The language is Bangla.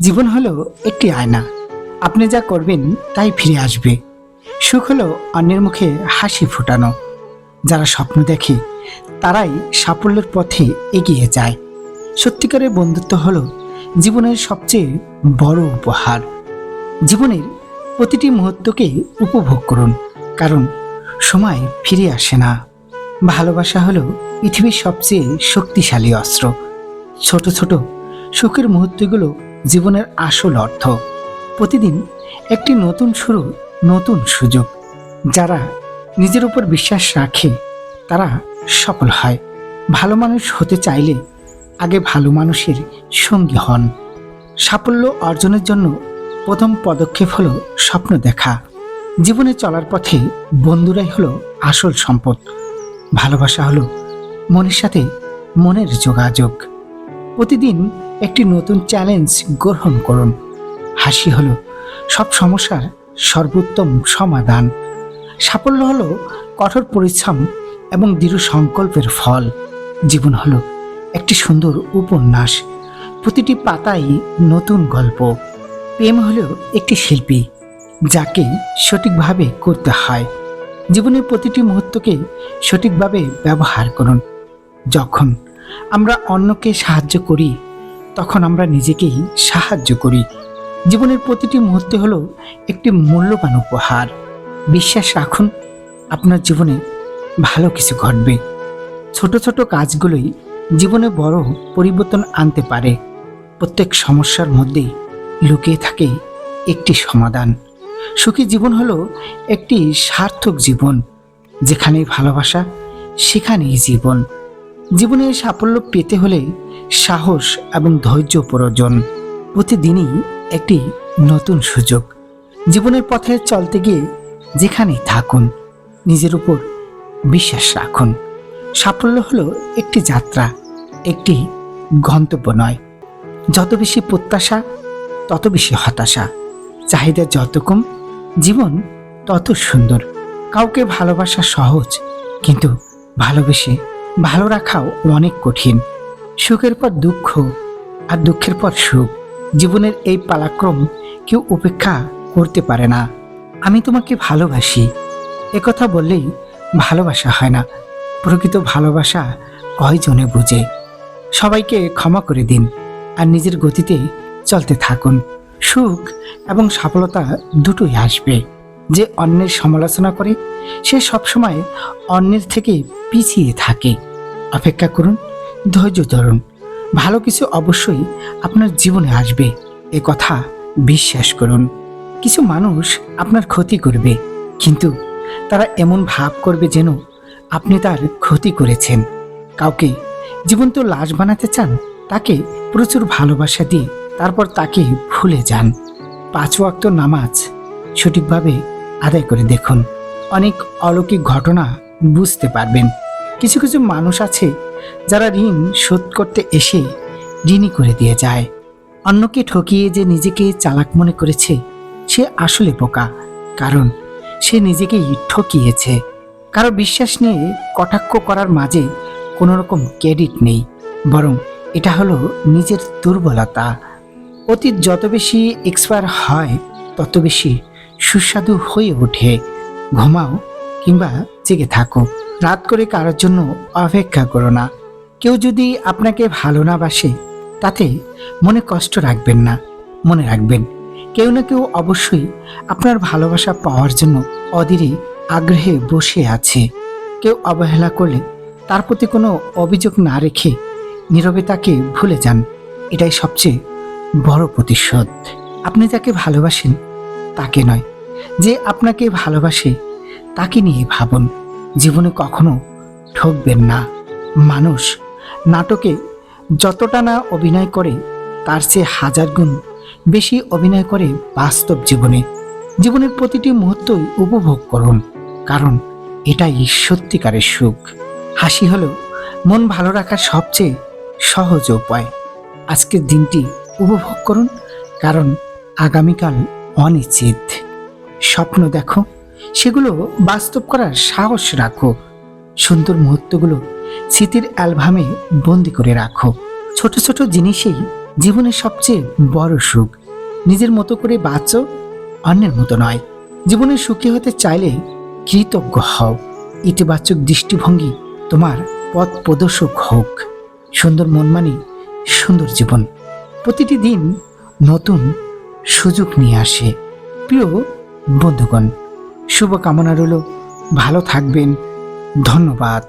জীবন হলো একটি আয়না। আপনি যা করবেন তাই ফিরে আসবে। সুখ হলো অন্যের মুখে হাসি ফোটানো। যারা স্বপ্ন দেখে, তারাই সাফল্যের পথে এগিয়ে যায়। সত্যিকারের বন্ধুত্ব হলো জীবনের সবচেয়ে বড় উপহার। জীবনের প্রতিটি মুহূর্তকে উপভোগ করুন, কারণ সময় ফিরে আসে না। ভালোবাসা হলো পৃথিবীর সবচেয়ে শক্তিশালী অস্ত্র। ছোট ছোট সুখের মুহূর্তগুলো জীবনের আসল অর্থ। প্রতিদিন একটি নতুন শুরু, নতুন সুযোগ। যারা নিজের উপর বিশ্বাস রাখে, তারা সফল হয়। ভালো মানুষ হতে চাইলে আগে ভালো মানুষের সঙ্গী হন। সাফল্য অর্জনের জন্য প্রথম পদক্ষেপ হলো স্বপ্ন দেখা। জীবনে চলার পথে বন্ধুরাই হলো আসল সম্পদ। ভালোবাসা হলো মনের সাথে মনের যোগাযোগ। প্রতিদিন একটি নতুন চ্যালেঞ্জ গ্রহণ করুন। হাসি হলো সব সমস্যার সর্বোত্তম সমাধান। সাফল্য হলো কঠোর পরিশ্রম এবং দৃঢ় সংকল্পের ফল। জীবন হলো একটি সুন্দর উপন্যাস। প্রতিটি পাতাই নতুন গল্প। প্রেম হলো একটি শিল্পী, যাকে সঠিকভাবে করতে হয়। জীবনের প্রতিটি মুহূর্তকে সঠিকভাবে ব্যবহার করুন। যখন আমরা অন্যকে সাহায্য করি তখন আমরা নিজেকেই সাহায্য করি। জীবনের প্রতিটি মুহূর্তে হলো একটি মূল্যবান উপহার। বিশ্বাস রাখুন, আপনার জীবনে ভালো কিছু ঘটবে। ছোট ছোট কাজগুলোই জীবনে বড় পরিবর্তন আনতে পারে। প্রত্যেক সমস্যার মধ্যেই লুকিয়ে থাকে একটি সমাধান। সুখী জীবন হলো একটি সার্থক জীবন, যেখানেই ভালোবাসা, সেখানেই জীবন। জীবনে সাফল্য পেতে হলে সাহস এবং ধৈর্য প্রয়োজন। প্রতিদিনই একটি নতুন সুযোগ। জীবনের পথে চলতে গিয়ে যেখানেই থাকুন, নিজের উপর বিশ্বাস রাখুন। সাফল্য হলো একটি যাত্রা, একটি গন্তব্য নয়। যত বেশি প্রত্যাশা, তত বেশি হতাশা। চাহিদা যত কম, জীবন তত সুন্দর। কাউকে ভালোবাসা সহজ, কিন্তু ভালোবেসে ভালো রাখাও অনেক কঠিন। সুখের পর দুঃখ আর দুঃখের পর সুখ। জীবনের এই পালাক্রম কেউ উপেক্ষা করতে পারে না। আমি তোমাকে ভালোবাসি। একথা বললেই ভালোবাসা হয় না। প্রকৃত ভালোবাসা কয়জনে বুঝে? সবাইকে ক্ষমা করে দিন আর নিজের গতিতে চলতে থাকুন। সুখ এবং সফলতা দুটোই আসবে। যে অন্যের সমালোচনা করে, সে সবসময় অন্যের থেকে পিছিয়ে থাকে। অপেক্ষা করুন, ধৈর্য ধরুন। ভালো কিছু অবশ্যই আপনার জীবনে আসবে। এ কথা বিশ্বাস করুন। কিছু মানুষ আপনার ক্ষতি করবে, কিন্তু তারা এমন ভাব করবে যেন আপনি তার ক্ষতি করেছেন। কাউকে জীবন্ত লাশ বানাতে চান, তাকে প্রচুর ভালোবাসা দিয়ে তারপর তাকে ভুলে যান। পাঁচ ওয়াক্ত নামাজ সঠিকভাবে আদায় করে দেখুন। অনেক অলৌকিক ঘটনা বুঝতে পারবেন। কিছু কিছু মানুষ আছে যারা ঋণ শোধ করতে এসে ঋণই করে দিয়ে যায়। অন্যকে ঠকিয়ে যে নিজেকে চালাক মনে করেছে, সে আসলে বোকা। কারণ সে নিজেকেই ঠকিয়েছে। কারও বিশ্বাস নিয়ে কটাক্ষ করার মাঝে কোনো রকম ক্রেডিট নেই। বরং এটা হলো নিজের দুর্বলতা। অতীত যত বেশি এক্সপায়ার হয়, তত বেশি সুস্বাদু হয়ে ওঠে। ঘুমাও কিংবা জেগে থাকো। রাত করে কারোর জন্য অপেক্ষা করো না। কেউ যদি আপনাকে ভালো না বাসে, তাতে মনে কষ্ট রাখবেন না। মনে রাখবেন, কেউ না কেউ অবশ্যই আপনার ভালোবাসা পাওয়ার জন্য অধীরে আগ্রহে বসে আছে। কেউ অবহেলা করলে তার প্রতি কোনো অভিযোগ না রেখে নীরবে তাকে ভুলে যান। এটাই সবচেয়ে বড় প্রতিশোধ। আপনি যাকে ভালোবাসেন, তাকে নয় যে আপনাকে ভালোবাসে, তাকে নিয়ে ভাবুন। জীবনে কখনো ঠকবেন না। মানুষ নাটকে যতটা না অভিনয় করে, তার চেয়ে হাজার গুণ বেশি অভিনয় করে বাস্তব জীবনে। জীবনের প্রতিটি মুহূর্তই উপভোগ করুন, কারণ এটাই সত্যিকারের সুখ। হাসি হলো মন ভালো রাখার সবচেয়ে সহজ উপায়। আজকের দিনটি উপভোগ করুন, কারণ আগামীকাল অনিশ্চিত। স্বপ্ন দেখো। সেগুলো বাস্তব করার সাহস রাখো। সুন্দর মুহূর্তগুলো স্মৃতির অ্যালবামে বন্দি করে রাখো। ছোট ছোট জিনিসেই জীবনের সবচেয়ে বড় সুখ। নিজের মতো করে বাঁচো, অন্যের মতো নয়। জীবনে সুখী হতে চাইলে কৃতজ্ঞ হও। ইতিবাচক দৃষ্টিভঙ্গি তোমার পথ প্রদর্শক হোক। সুন্দর মন মানে সুন্দর জীবন। প্রতিটি দিন নতুন সুযোগ নিয়ে আসে। প্রিয় বন্ধুগণ শুভকামনা রইল। ভালো থাকবেন। ধন্যবাদ।